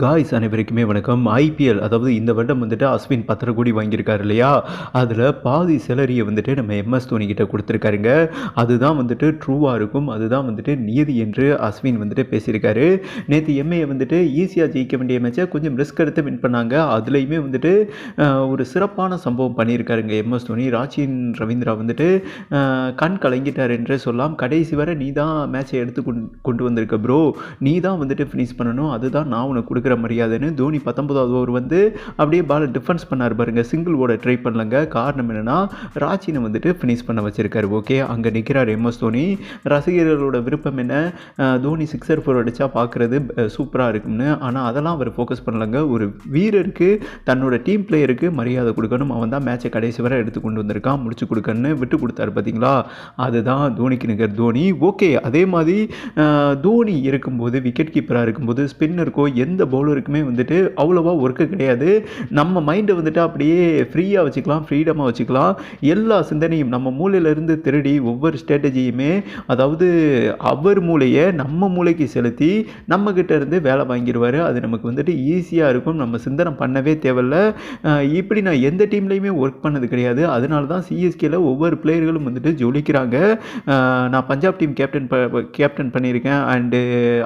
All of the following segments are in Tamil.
காய்ஸ் அனைவருக்குமே வணக்கம். ஐபிஎல் அதாவது இந்த வருடம் வந்துட்டு அஸ்வின் பத்தரை கோடி வாங்கியிருக்காரு இல்லையா? அதில் பாதி சேலரியை வந்துட்டு நம்ம எம்எஸ் தோனிக்கிட்ட கொடுத்துருக்காருங்க. அதுதான் வந்துட்டு ட்ரூவாக இருக்கும். அதுதான் வந்துட்டு நீதி என்று அஸ்வின் வந்துட்டு பேசியிருக்காரு. நேற்று எம்ஏ வந்துட்டு ஈஸியாக ஜெயிக்க வேண்டிய மேட்சை கொஞ்சம் ரிஸ்க் எடுத்து வின் பண்ணாங்க. அதுலேயுமே வந்துட்டு ஒரு சிறப்பான சம்பவம் பண்ணியிருக்காருங்க எம்எஸ் தோனி ராச்சின் ரவீந்திரா வந்துட்டு கண் கலங்கிட்டார் என்றே சொல்லலாம் கடைசி வரை நீ தான் மேட்சை எடுத்து கொண்டு கொண்டு வந்திருக்க ப்ரோ நீ தான் வந்துட்டு ஃபினிஷ் பண்ணணும். அதுதான் நான் உனக்கு கொடுக்குற மரியாதைன்னு தோனி பத்தொன்பதாவது ஓவர் வந்து அப்படியே பால் டிஃபென்ஸ் பண்ணார் பாருங்க. சிங்கிள் ஓட ட்ரை பண்ணலங்க. காரணம் என்னென்னா ராச்சினை வந்துட்டு ஃபினிஷ் பண்ண வச்சுருக்காரு. ஓகே அங்கே நிற்கிறார் எம்எஸ் தோனி. ரசிகர்களோட விருப்பம் என்ன? தோனி சிக்ஸர் ஃபோர் அடித்தா பார்க்குறது சூப்பராக இருக்கும்னு. ஆனால் அதெல்லாம் அவர் ஃபோக்கஸ் பண்ணலங்க. ஒரு வீரருக்கு தன்னோட டீம் பிளேயருக்கு மரியாதை கொடுக்கணும். அவன் தான் மேட்சை கடைசி வரை எடுத்து கொண்டு வந்திருக்கான். முடிச்சு கொடுக்கணும்னு விட்டு கொடுத்தாரு பார்த்தீங்களா அதுதான் தோனிக்கு நிகர் தோனி. ஓகே அதே மாதிரி தோனி இருக்கும்போது விக்கெட் கீப்பராக இருக்கும்போது ஸ்பின்னருக்கோ எந்த பவுலருக்குமே வந்துட்டு அவ்வளோவா ஒர்க்கு கிடையாது. நம்ம மைண்டை வந்துட்டு அப்படியே ஃப்ரீயாக வச்சுக்கலாம் ஃப்ரீடமாக வச்சுக்கலாம். எல்லா சிந்தனையும் நம்ம மூளையிலேருந்து திருடி ஒவ்வொரு ஸ்ட்ராட்டஜியுமே அதாவது அவர் மூளையை நம்ம மூளைக்கு செலுத்தி நம்மக்கிட்ட இருந்து வேலை வாங்கிடுவார் அது நமக்கு வந்துட்டு ஈஸியாக இருக்கும். நம்ம சிந்தனை பண்ணவே தேவையில்ல. இப்படி நான் எந்த டீம்லேயுமே ஒர்க் பண்ணது கிடையாது. அதனால தான் சிஎஸ்கேல ஒவ்வொரு பிளேயர்களும் வந்துட்டு ஜொலிக்கிறாங்க. நான் பஞ்சாப் டீம் கேப்டன் ப கேப்டன் பண்ணியிருக்கேன். அண்டு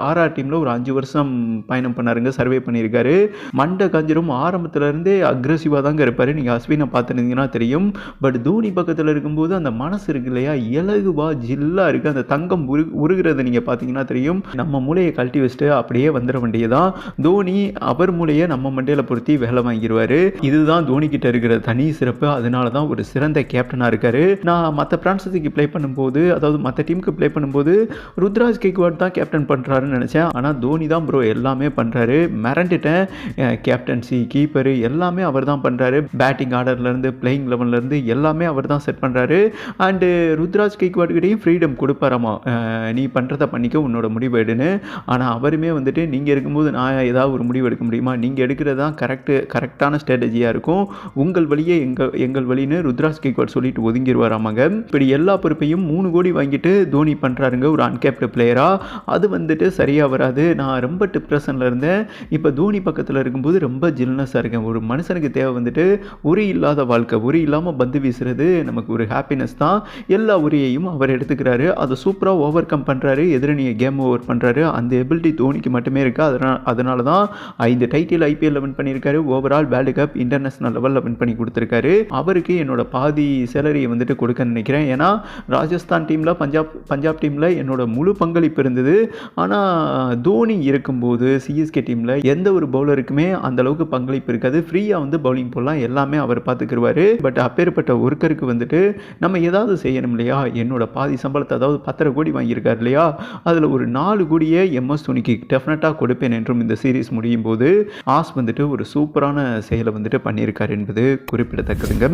ஆர்ஆர் டீமில் ஒரு அஞ்சு வருஷம் பயணம் பண்ணாருங்க. சர்வே பண்ணியிருக்காரு. மண்டை காஞ்சிரும். ஆரம்பத்துலேருந்தே அக்ரெசிவாக தாங்க இருப்பார். நீங்கள் அஸ்வினை பார்த்துருந்தீங்கன்னா தெரியும். பட் தோனி பக்கத்தில் இருக்கும்போது அந்த மனசு இருக்கு இல்லையா? இலகுவா ஜில்லாக இருக்குது அந்த தங்கம் உரு உருகிறத நீங்கள் பார்த்தீங்கன்னா தெரியும். நம்ம மூளையை கழட்டி வச்சுட்டு அப்படியே வந்துட வேண்டியதான் தோனி அவர் மூலையை நம்ம மண்டையில் பொருத்தி வேலை வாங்கிடுவார் இதுதான் தோனி கிட்ட இருக்கிற தனி சிறப்பு. அதனால தான் ஒரு சிறந்த கேப்டனாக இருக்காரு. நான் மற்ற பிரான்சஸுக்கு ப்ளே பண்ணும்போது அதாவது மற்ற டீமுக்கு ப்ளே பண்ணும்போது ருத்ராஜ் கேக்வாட் தான் கேப்டன் பண்ணுறாருன்னு நினச்சேன். ஆனால் தோனி தான் ப்ரோ எல்லாமே பண்ணுறாரு மிரண்டுட்டேன் கேப்டன்சி கீப்பரு எல்லாமே அவர் தான் பண்ணுறாரு பேட்டிங் ஆர்டர்லேருந்து பிளேயிங் லெவன்லேருந்து எல்லாமே அவர் தான் செட் பண்ணுறாரு அண்டு ருத்ராஜ் கெக்வாட் கிட்டையும் ஃப்ரீடம் கொடுப்பாராமா நீ பண்ணுறத பண்ணிக்க உன்னோட முடிவு எடுன்னு. ஆனால் அவருமே வந்துட்டு நீங்கள் இருக்கும்போது நான் ஏதாவது ஒரு முடிவு எடுக்க முடியுமா? நீங்கள் எடுக்கிறது தான் கரெக்டு கரெக்டான ஸ்ட்ராட்டஜியாக இருக்கும். உங்கள் வழியே எங்கள் எங்கள் வழின்னு ருத்ராஜ் கெக்வாட் சொல்லிட்டு ஒதுங்கிடுவாராமாங்க இப்படி எல்லா பொறுப்பையும் மூணு கோடி வாங்கிட்டு தோனி பண்ணுறாருங்க ஒரு அன்கேப்டு பிளேயராக அது வந்துட்டு சரியாக வராது. நான் ரொம்ப டிப்ரெஷனில் இருந்தேன். இப்போ தோனி பக்கத்தில் இருக்கும்போது ரொம்ப ஜில்னஸாக இருக்கேன். ஒரு மனுஷனுக்கு தேவை வந்துட்டு உரி இல்லாத வாழ்க்கை உரி இல்லாமல் பந்து வீசுறது நமக்கு ஒரு ஹாப்பினஸ் தான். எல்லா உரியையும் அவர் எடுத்துக்கிறாரு. அதை சூப்பராக ஓவர் கம் பண்ணுறாரு எதிரணியை கேம் ஓவர் பண்ணுறாரு அந்த எபிலிட்டி தோனிக்கு மட்டுமே இருக்குது அதனால் அதனால தான் ஐந்து டைட்டில் ஐபிஎல்ல வின் பண்ணியிருக்காரு. ஓவரால் வேர்ல்டு கப் இன்டர்நேஷனல் லெவலில் வின் பண்ணி கொடுத்துருக்காரு. அவருக்கு என்னோட பாதி சேலரியை வந்துட்டு கொடுக்க நினைக்கிறேன். ஏன்னா ராஜஸ்தான் டீமில் பஞ்சாப் பஞ்சாப் டீமில் என்னோட முழு பங்களிப்பு இருந்தது. ஆனால் தோனி இருக்கும்போது சிஎஸ்கே டீமில் எந்த ஒரு பவுலருக்குமே அந்த அளவுக்கு பங்களிப்பு இருக்காது. ஃப்ரீயாக வந்து பவுலிங் போடலாம். எல்லாமே அவர் பார்த்துக்கிருவாரு பட் அப்பேற்பட்ட ஒருக்கருக்கு வந்துட்டு நம்ம ஏதாவது செய்யணும் இல்லையா? என்னோட பாதி சம்பளத்தை அதாவது பத்தரை கோடி வாங்கியிருக்கார் இல்லையா? அதில் ஒரு நாலு கோடியை எம்எஸ் தோனிக்கு டெஃபினட்டாக கொடுப்பேன் என்றும் இந்த சீரீஸ் முடியும் போது ஆஸ் வந்துட்டு ஒரு சூப்பரான செயலை வந்துட்டு பண்ணியிருக்கார் என்பது குறிப்பிடத்தக்கதுங்க.